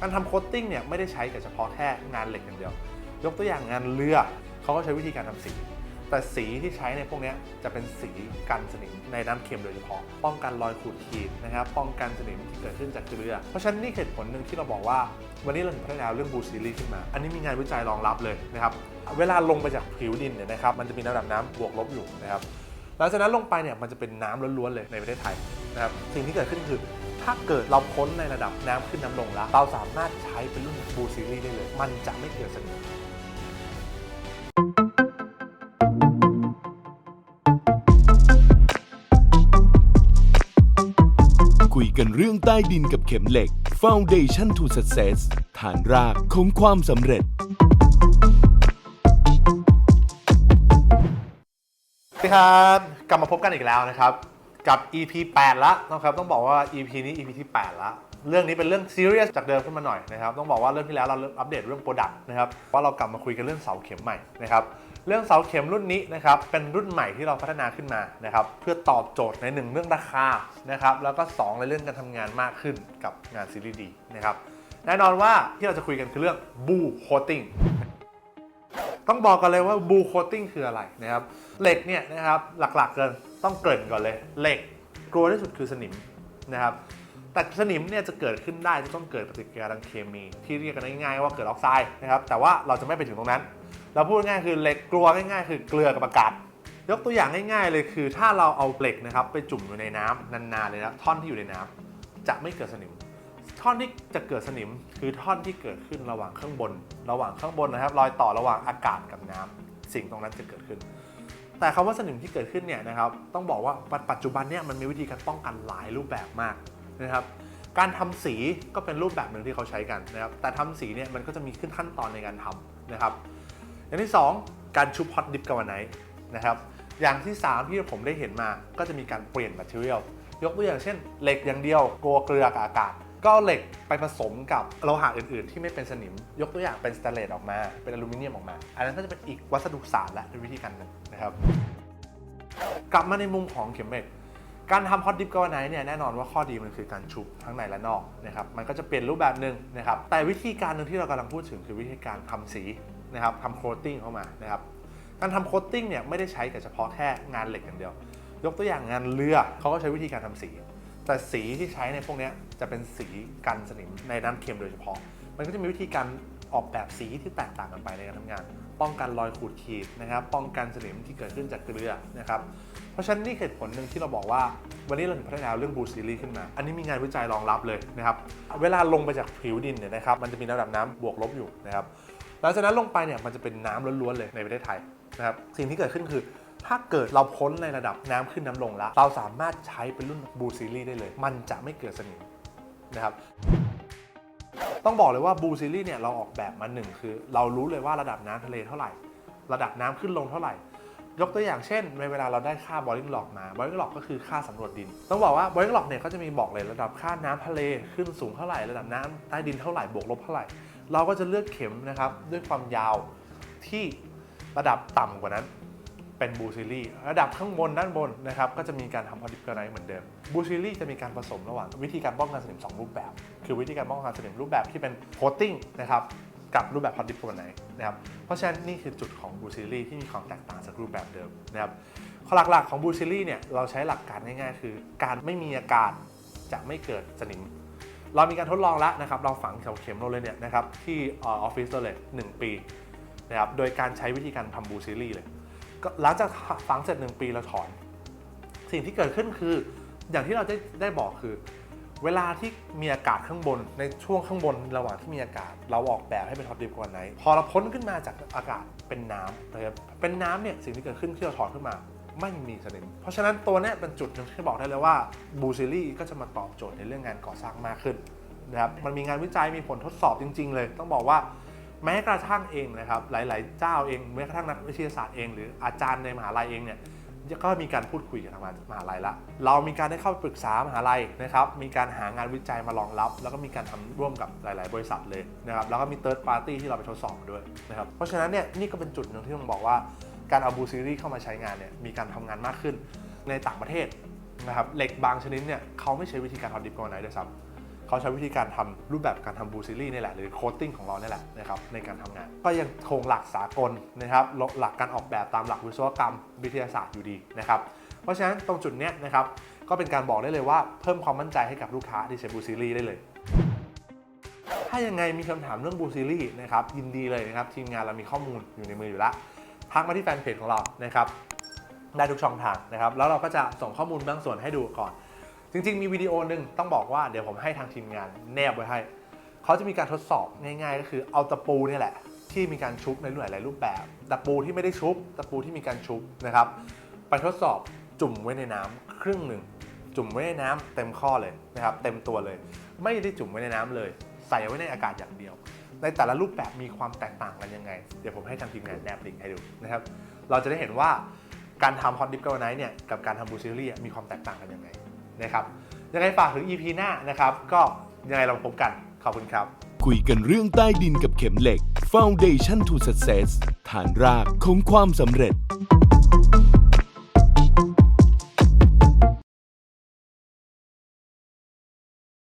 การทำโคตติ้งเนี่ยไม่ได้ใช้กับเฉพาะแค่งานเหล็กอย่างเดียว ยกตัวอย่างงานเรือเขาก็ใช้วิธีการทำสี แต่สีที่ใช้ในพวกนี้จะเป็นสีกันสนิมในน้ำเค็มโดยเฉพาะ ป้องกันรอยขูดขีดนะครับ ป้องกันสนิมที่เกิดขึ้นจากเกลือ เพราะฉะนั้นนี่เหตุผลหนึ่งที่เราบอกว่า วันนี้เราถึงพัฒนาเรื่องบูซีรีขึ้นมา อันนี้มีงานวิจัยรองรับเลยนะครับ เวลาลงไปจากผิวดินเนี่ยนะครับ มันจะมีระดับน้ำบวกลบอยู่นะครับหลังจากนั้นลงไปเนี่ยมันจะเป็นน้ำล้วนๆเลยในประเทศไทยนะครับ สิ่งที่เกิดขึ้นคือ ถ้าเกิดเราพ้นในระดับน้ำขึ้นน้ำลงแล้ว เราสามารถใช้เป็นรุ่นบูซีรีได้เลย มันจะไม่เกิดสนิมคุยกันเรื่องใต้ดินกับเข็มเหล็ก Foundation to Success ฐานรากของความสำเร็จสวัสดีครับ กลับมาพบกันอีกแล้วนะครับ กับ EP 8 ละนะครับต้องบอกว่า EP นี้ EP ที่ 8 ละเรื่องนี้เป็นเรื่องซีเรียสจากเดิมขึ้นมาหน่อยนะครับต้องบอกว่าเรื่องที่แล้วเราอัปเดตเรื่องโปรดักต์นะครับว่าเรากลับมาคุยกันเรื่องเสาเข็มใหม่นะครับเรื่องเสาเข็มรุ่นนี้นะครับเป็นรุ่นใหม่ที่เราพัฒนาขึ้นมานะครับเพื่อตอบโจทย์ในหนึ่งเรื่องราคานะครับแล้วก็สองในเรื่องการทำงานมากขึ้นกับงานซีรีส์ดีนะครับแน่นอนว่าที่เราจะคุยกันคือเรื่องบูโคติ้ง ต้องบอกกันเลยว่าบูโคตติ้งคืออะไรนะครับเหล็กเนี่ยนะครับหลักๆเกินต้องเกริ่นก่อนเลย เหล็กกลัวที่สุดคือสนิมนะครับแต่สนิมเนี่ยจะเกิดขึ้นได้จะต้องเกิดปฏิกิริยาทางเคมี ที่เรียกกันง่ายๆว่าเกิดออกไซด์นะครับแต่ว่าเราจะไม่ไปถึงตรงนั้น เราพูดง่ายๆคือเหล็กกลัวง่ายๆ คือเกลือกับอากาศยกตัวอย่างง่ายๆเลยคือถ้าเราเอาเหล็กนะครับไปจุ่มอยู่ในน้ำนานๆเลยนะท่อนที่อยู่ในน้ำจะไม่เกิดสนิม ท่อนที่จะเกิดสนิมคือท่อนที่เกิดขึ้นระหว่างข้างบน ระหว่างข้างบนนะครับ รอยต่อระหว่างอากาศกับน้ำสิ่งตรงนั้นจะเกิดขึ้น แต่คำว่าสนิมที่เกิดขึ้นเนี่ยนะครับ ต้องบอกว่าปัจจุบันเนี่ยมันมีวิธีการป้องกันหลายรูปแบบมากนะครับ การทำสีก็เป็นรูปแบบหนึ่งที่เขาใช้กันนะครับ แต่ทำสีเนี่ยมันก็จะมีขึ้นขั้นตอนในการทำนะครับ อย่างที่ 2 การชุบฮอตดิฟกาวไนท์นะครับ อย่างที่ 3 ที่ผมได้เห็นมาก็จะมีการเปลี่ยนแมทเทียลยกตัวอย่างเช่น เหล็กอย่างเดียวกลัวเกลือกับอากาศ ก็เอาเหล็กไปผสมกับโลหะอื่นๆ ที่ไม่เป็นสนิม ยกตัวอย่างเป็นสแตนเลสออกมา เป็นอลูมิเนียมออกมา อันนั้นก็จะเป็นอีกวัสดุศาสตร์และเป็นวิธีการหนึ่งนะครับ กลับมาในมุมของเข็มเหล็กการทำฮอตดิฟกาวไนเนี่ยแน่นอนว่าข้อดีมันคือการชุบทั้งในและนอกนะครับมันก็จะเปลี่ยนรูปแบบหนึ่งนะครับแต่วิธีการหนึ่งที่เรากำลังพูดถึงคือวิธีการทำสีนะครับทำโคตติ้งเข้ามานะครับการทำโคตติ้งเนี่ยไม่ได้ใช้กับเฉพาะแค่งานเหล็กอย่างเดียว ยกตัวอย่างงานเรือเขาก็ใช้วิธีการทำสี แต่สีที่ใช้ในพวกนี้จะเป็นสีกันสนิมในน้ำเค็มโดยเฉพาะ มันก็จะมีวิธีการออกแบบสีที่แตกต่างกันไปในการทำงาน ป้องกันรอยขูดขีดนะครับ ป้องกันสนิมที่เกิดขึ้นจากเกลือนะครับ เพราะฉะนั้นนี่เหตุผลหนึ่งที่เราบอกว่า วันนี้เราถึงพัฒนาเรื่องบูซีรีขึ้นมา อันนี้มีงานวิจัยรองรับเลยนะครับ เวลาลงไปจากผิวดินเนี่ยนะครับ มันจะมีระดับน้ำบวกลบอยู่นะครับ หลังจากนั้นลงไปเนี่ยมันจะเป็นน้ำล้วนๆเลยในประเทศไทยนะครับ สิ่งที่เกิดขึ้นคือ ถ้าเกิดเราพ้นในระดับน้ำขึ้นน้ำลงแล้ว เราสามารถใช้เป็นรุ่นบูซีรีได้เลย มันจะไม่เกิดสนิมนะครับต้องบอกเลยว่าบูซีรีเนี่ยเราออกแบบมาหนึ่งคือ เรารู้เลยว่าระดับน้ำทะเลเท่าไหร่ ระดับน้ำขึ้นลงเท่าไหร่ ยกตัวอย่างเช่น ในเวลาเราได้ค่า boiling log มา boiling log ก็คือค่าสำรวจดิน ต้องบอกว่า boiling log เนี่ยเขาจะมีบอกเลยระดับค่าน้ำทะเลขึ้นสูงเท่าไหร่ ระดับน้ำใต้ดินเท่าไหร่บวกลบเท่าไหร่ เราก็จะเลือกเข็มนะครับด้วยความยาวที่ระดับต่ำกว่านั้น เป็นบูซิลี่ระดับข้างบนด้านบนนะครับก็จะมีการทำพอดิฟกาไนเหมือนเดิมบูซิลี่จะมีการผสมระหว่างวิธีการป้องกันสนิม2 รูปแบบ คือวิธีการป้องกันสนิมรูปแบบที่เป็นโคตติ้งนะครับกับรูปแบบพอดิฟกาไนนะครับเพราะฉะนั้นนี่คือจุดของบูซิลี่ที่มีความแตกต่างจากรูปแบบเดิมนะครับข้อหลักๆของบูซิลี่เนี่ยเราใช้หลักการง่ายๆ คือ การไม่มีอากาศจะไม่เกิดสนิมเรามีการทดลองแล้วนะครับ เราฝังเสาเข็มเราเลยเนี่ยนะครับที่ออฟฟิศเราเลย 1 ปีนะครับ โดยการใช้วิธีการทำบูซิลี่เลย หลังจากฝังเสร็จหนึ่งปีเราถอน สิ่งที่เกิดขึ้นคือ อย่างที่เราได้ได้บอกคือ เวลาที่มีอากาศข้างบน ในช่วงข้างบนระหว่างที่มีอากาศ เราออกแบบให้เป็นฮอตดิฟกว่าไหนพอเราพ้นขึ้นมาจากอากาศเป็นน้ำนะครับเป็นน้ำเนี่ยสิ่งที่เกิดขึ้นที่เราถอนขึ้นมาไม่มีสนิม เพราะฉะนั้นตัวนี้เป็นจุดหนึ่งที่บอกได้เลยว่าบูซิลี่ก็จะมาตอบโจทย์ในเรื่องงานก่อสร้างมากขึ้นนะครับ มันมีงานวิจัยมีผลทดสอบจริง ๆ เลย ต้องบอกว่า แม้กระทั่งเองนะครับ หลาย ๆ เจ้าเองแม้กระทั่งนักวิทยาศาสตร์เองหรืออาจารย์ในมหาลัยเองเนี่ยก็มีการพูดคุยกับทางมหาลัยละ เรามีการได้เข้าไปปรึกษามหาลัยนะครับ มีการหางานวิจัยมารองรับ แล้วก็มีการทำร่วมกับหลาย ๆ บริษัทเลยนะครับ แล้วก็มี third party ที่เราไปทดสอบด้วยนะครับ เพราะฉะนั้นเนี่ยนี่ก็เป็นจุดหนึ่งที่ต้องบอกว่าการเอาบูซีรีส์เข้ามาใช้งานเนี่ยมีการทำงานมากขึ้นในต่างประเทศนะครับเหล็กบางชนิดเนี่ยเขาไม่ใช้วิธีการทำดิฟกอนไนด้วยซ้ำ เขาใช้วิธีการทำรูปแบบการทำบูซิลี่นี่แหละหรือโคตติ้งของเราเนี่แหละนะครับในการทำงาน ก็ยังคงหลักสากลนะครับหลักการออกแบบตามหลักวิศวกรรมวิทยาศาสตร์อยู่ดีนะครับเพราะฉะนั้นตรงจุดเนี้ยนะครับก็เป็นการบอกได้เลยว่าเพิ่มความมั่นใจให้กับลูกค้าที่ใช้บูซิลี่ได้เลยถ้ายังไงมีคำถามเรื่องบูซิลี่นะครับยินดีเลยนะครับทีมงานเรามีข้อมูลอยู่ในมืออยู่แล้วทักมาที่แฟนเพจของเรานะครับได้ทุกช่องทางนะครับแล้วเราก็จะส่งข้อมูลบางส่วนให้ดูก่อน จริงๆ มีวิดีโอหนึ่งต้องบอกว่าเดี๋ยวผมให้ทางทีมงานแนบไว้ให้ เขาจะมีการทดสอบง่ายๆ ก็คือเอาตะปูนี่แหละ ที่มีการชุบในหลายๆรูปแบบตะปูที่ไม่ได้ชุบตะปูที่มีการชุบนะครับ ไปทดสอบจุ่มไว้ในน้ำครึ่งหนึ่ง จุ่มไว้ในน้ำเต็มข้อเลยนะครับ เต็มตัวเลย ไม่ได้จุ่มไว้ในน้ำเลย ใส่ไว้ในอากาศอย่างเดียว ในแต่ละรูปแบบมีความแตกต่างกันยังไง เดี๋ยวผมให้ทางทีมงานแนบลิงก์ให้ดูนะครับ เราจะได้เห็นว่าการทำฮอตดิฟเกิลไนท์เนี่ยกับการทำบูซิลี่มีความแตกต่างกันยังไง นะครับยังไงฝากถึง EP หน้านะครับ ก็ยังไงเราพบกันขอบคุณครับ คุยกันเรื่องใต้ดินกับเข็มเหล็ก Foundation to Success ฐานรากของความสำเร็จ